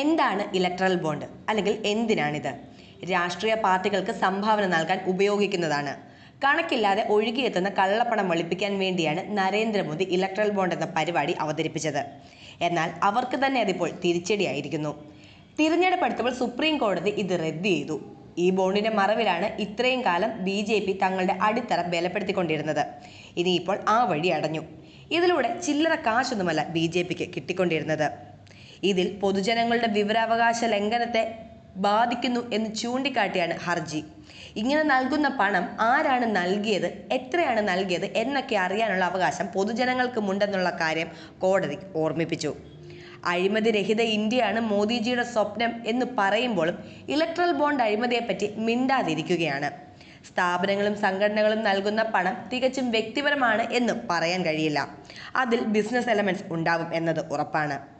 എന്താണ് electoral bond അല്ലെങ്കിൽ എന്തിനാണിത്? രാഷ്ട്രീയ പാർട്ടികൾക്ക് സംഭാവന നൽകാൻ ഉപയോഗിക്കുന്നതാണ്. കണക്കില്ലാതെ ഒഴുകിയെത്തുന്ന കള്ളപ്പണം വെളുപ്പിക്കാൻ വേണ്ടിയാണ് നരേന്ദ്രമോദി ഇലക്ട്രൽ ബോണ്ട് എന്ന പരിപാടി അവതരിപ്പിച്ചത്. എന്നാൽ അവർക്ക് തന്നെ അതിപ്പോൾ തിരിച്ചടിയായിരിക്കുന്നു. തിരഞ്ഞെടുപ്പ് അടുത്തപ്പോൾ സുപ്രീം കോടതി ഇത് റദ്ദ് ചെയ്തു. ഈ ബോണ്ടിന്റെ മറവിലാണ് ഇത്രയും കാലം ബി ജെ പി തങ്ങളുടെ അടിത്തറ ബലപ്പെടുത്തിക്കൊണ്ടിരുന്നത്. ഇനിയിപ്പോൾ ആ വഴി അടഞ്ഞു. ഇതിലൂടെ ചില്ലറ കാശൊന്നുമല്ല ബി ജെ പിക്ക് കിട്ടിക്കൊണ്ടിരുന്നത്. ഇതിൽ പൊതുജനങ്ങളുടെ വിവരാവകാശ ലംഘനത്തെ ബാധിക്കുന്നു എന്ന് ചൂണ്ടിക്കാട്ടിയാണ് ഹർജി. ഇങ്ങനെ നൽകുന്ന പണം ആരാണ് നൽകിയത് എത്രയാണ് നൽകിയത് എന്നൊക്കെ അറിയാനുള്ള അവകാശം പൊതുജനങ്ങൾക്കുമുണ്ടെന്നുള്ള കാര്യം കോടതി ഓർമ്മിപ്പിച്ചു. അഴിമതി രഹിത ഇന്ത്യയാണ് മോദിജിയുടെ സ്വപ്നം എന്ന് പറയുമ്പോഴും ഇലക്ട്രൽ ബോണ്ട് അഴിമതിയെപ്പറ്റി മിണ്ടാതിരിക്കുകയാണ്. സ്ഥാപനങ്ങളും സംഘടനകളും നൽകുന്ന പണം തികച്ചും വ്യക്തിപരമാണ് എന്ന് പറയാൻ കഴിയില്ല. അതിൽ ബിസിനസ് എലമെന്റ്സ് ഉണ്ടാവും എന്നത് ഉറപ്പാണ്.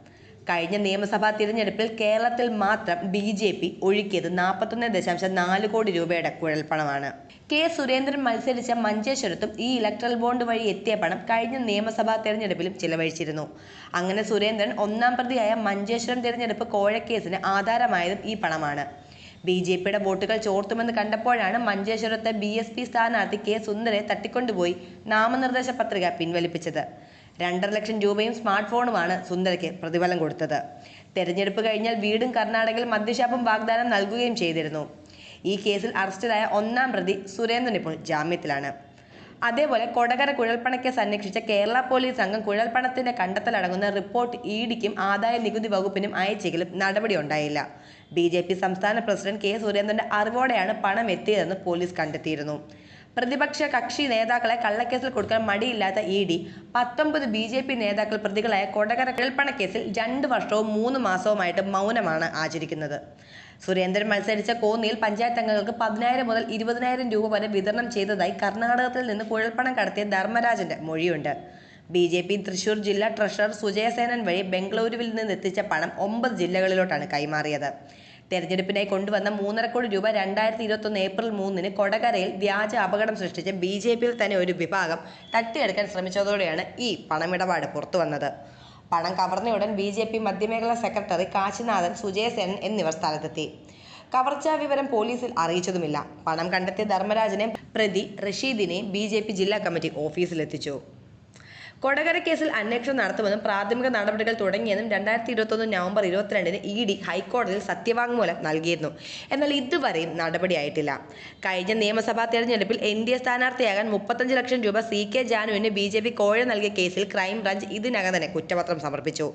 കഴിഞ്ഞ നിയമസഭാ തിരഞ്ഞെടുപ്പിൽ കേരളത്തിൽ മാത്രം ബി ജെ പി ഒഴുക്കിയത് നാൽപ്പത്തൊന്ന് ദശാംശം നാല് കോടി രൂപയുടെ കുഴൽപ്പണമാണ് കെ സുരേന്ദ്രൻ മത്സരിച്ച മഞ്ചേശ്വരത്തും ഈ ഇലക്ട്രൽ ബോണ്ട് വഴി എത്തിയ പണം കഴിഞ്ഞ നിയമസഭാ തെരഞ്ഞെടുപ്പിലും ചിലവഴിച്ചിരുന്നു. അങ്ങനെ സുരേന്ദ്രൻ ഒന്നാം പ്രതിയായ മഞ്ചേശ്വരം തിരഞ്ഞെടുപ്പ് കോഴക്കേസിന് ആധാരമായതും ഈ പണമാണ്. ബി ജെ പിയുടെ വോട്ടുകൾ ചോർത്തുമെന്ന് കണ്ടപ്പോഴാണ് മഞ്ചേശ്വരത്തെ ബി എസ് പി സ്ഥാനാർത്ഥി കെ സുന്ദരെ തട്ടിക്കൊണ്ടുപോയി നാമനിർദ്ദേശ പത്രിക പിൻവലിപ്പിച്ചത്. രണ്ടര ലക്ഷം രൂപയും സ്മാർട്ട് ഫോണുമാണ് സുന്ദരയ്ക്ക് പ്രതിഫലം കൊടുത്തത്. തെരഞ്ഞെടുപ്പ് കഴിഞ്ഞാൽ വീടും കർണാടകയിൽ മദ്യഷാപ്പും വാഗ്ദാനം നൽകുകയും ചെയ്തിരുന്നു. ഈ കേസിൽ അറസ്റ്റിലായ ഒന്നാം പ്രതി സുരേന്ദ്രൻ ഇപ്പോൾ ജാമ്യത്തിലാണ്. അതേപോലെ കൊടകര കുഴൽപ്പണയ്ക്ക് അന്വേഷിച്ച കേരള പോലീസ് സംഘം കുഴൽപ്പണത്തിന്റെ കണ്ടെത്തലടങ്ങുന്ന റിപ്പോർട്ട് ഇ ഡിക്കും ആദായ നികുതി വകുപ്പിനും അയച്ചെങ്കിലും നടപടി ഉണ്ടായില്ല. ബി ജെ പി സംസ്ഥാന പ്രസിഡന്റ് കെ സുരേന്ദ്രന്റെ അറിവോടെയാണ് പണം എത്തിയതെന്ന് പോലീസ് കണ്ടെത്തിയിരുന്നു. പ്രതിപക്ഷ കക്ഷി നേതാക്കളെ കള്ളക്കേസിൽ കൊടുക്കാൻ മടിയില്ലാത്ത ഇ ഡി. പത്തൊമ്പത് ബി ജെ പി നേതാക്കൾ പ്രതികളായ കൊടകര കേൾപ്പണക്കേസിൽ രണ്ട് വർഷവും മൂന്ന് മാസവുമായിട്ട് മൗനമാണ് ആചരിക്കുന്നത്. സുരേന്ദ്രൻ മത്സരിച്ച കോന്നിയിൽ പഞ്ചായത്ത് അംഗങ്ങൾക്ക് പതിനായിരം മുതൽ ഇരുപതിനായിരം രൂപ വരെ വിതരണം ചെയ്തതായി കർണാടകത്തിൽ നിന്ന് കുഴൽപ്പണം കടത്തിയ ധർമ്മരാജന്റെ മൊഴിയുണ്ട്. ബി ജെ പി തൃശൂർ ജില്ലാ ട്രഷറർ സുജയസേനൻ വഴി ബംഗളൂരുവിൽ നിന്ന് എത്തിച്ച പണം ഒമ്പത് ജില്ലകളിലോട്ടാണ് കൈമാറിയത്. തെരഞ്ഞെടുപ്പിനായി കൊണ്ടുവന്ന മൂന്നര കോടി രൂപ രണ്ടായിരത്തി ഇരുപത്തൊന്ന് ഏപ്രിൽ മൂന്നിന് കൊടകരയിൽ വ്യാജ അപകടം സൃഷ്ടിച്ച ബി ജെ പിയിൽ തന്നെ ഒരു വിഭാഗം തട്ടിയെടുക്കാൻ ശ്രമിച്ചതോടെയാണ് ഈ പണമിടപാട് പുറത്തു വന്നത് പണം കവർന്നയുടൻ ബി ജെ പി മധ്യമേഖലാ സെക്രട്ടറി കാശിനാഥൻ സുജയസേനൻ എന്നിവർ സ്ഥലത്തെത്തി. കവർച്ചാ വിവരം പോലീസിൽ അറിയിച്ചതുമില്ല. പണം കണ്ടെത്തിയ ധർമ്മരാജനെ പ്രതി റഷീദിനെ ബി ജില്ലാ കമ്മിറ്റി ഓഫീസിലെത്തിച്ചു. കൊടകര കേസിൽ അന്വേഷണം നടത്തുമെന്നും പ്രാഥമിക നടപടികൾ തുടങ്ങിയെന്നും രണ്ടായിരത്തി ഇരുപത്തൊന്ന് നവംബർ ഇരുപത്തിരണ്ടിന് ഇ ഡി ഹൈക്കോടതിയിൽ സത്യവാങ്മൂലം നൽകിയിരുന്നു. എന്നാൽ ഇതുവരെയും നടപടിയായിട്ടില്ല കഴിഞ്ഞ നിയമസഭാ തെരഞ്ഞെടുപ്പിൽ എൻ ഡി എ സ്ഥാനാർത്ഥിയാകാൻ മുപ്പത്തഞ്ച് ലക്ഷം രൂപ സി കെ ജാനുവിന് ബി ജെ പി കോഴ നൽകിയ കേസിൽ ക്രൈംബ്രാഞ്ച് ഇതിനകം തന്നെ കുറ്റപത്രം സമർപ്പിച്ചു.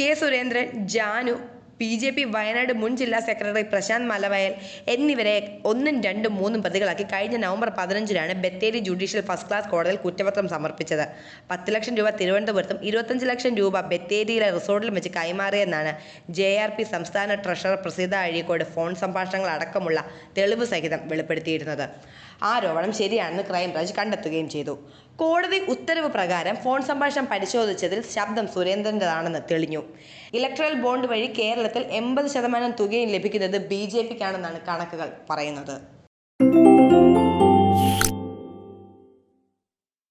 K Surendran Janu B J P Wayanad മുൻ ജില്ലാ സെക്രട്ടറി പ്രശാന്ത് മലവയൽ എന്നിവരെ ഒന്നും രണ്ടും മൂന്നും പ്രതികളാക്കി കഴിഞ്ഞ നവംബർ പതിനഞ്ചിനാണ് ബത്തേരി ജുഡീഷ്യൽ ഫസ്റ്റ് ക്ലാസ് കോടതിയിൽ കുറ്റപത്രം സമർപ്പിച്ചത്. പത്ത് ലക്ഷം രൂപ തിരുവനന്തപുരത്തും ഇരുപത്തഞ്ച് ലക്ഷം രൂപ ബത്തേരിയിലെ റിസോർട്ടിലും വെച്ച് കൈമാറിയെന്നാണ് ജെ ആർ പി സംസ്ഥാന ട്രഷറർ പ്രസീത അഴീക്കോട് ഫോൺ സംഭാഷണങ്ങൾ അടക്കമുള്ള തെളിവ് സഹിതം വെളിപ്പെടുത്തിയിരുന്നത്. ആരോപണം ശരിയാണെന്ന് ക്രൈംബ്രാഞ്ച് കണ്ടെത്തുകയും ചെയ്തു. കോടതി ഉത്തരവ് പ്രകാരം ഫോൺ സംഭാഷണം പരിശോധിച്ചതിൽ ശബ്ദം സുരേന്ദ്രന്റെതാണെന്ന് തെളിഞ്ഞു. ഇലക്ട്രൽ ബോണ്ട് വഴി കേരളത്തിൽ എൺപത് ശതമാനം തുകയും ലഭിക്കുന്നത് ബി ജെ പിക്കാണെന്നാണ് കണക്കുകൾ പറയുന്നത്.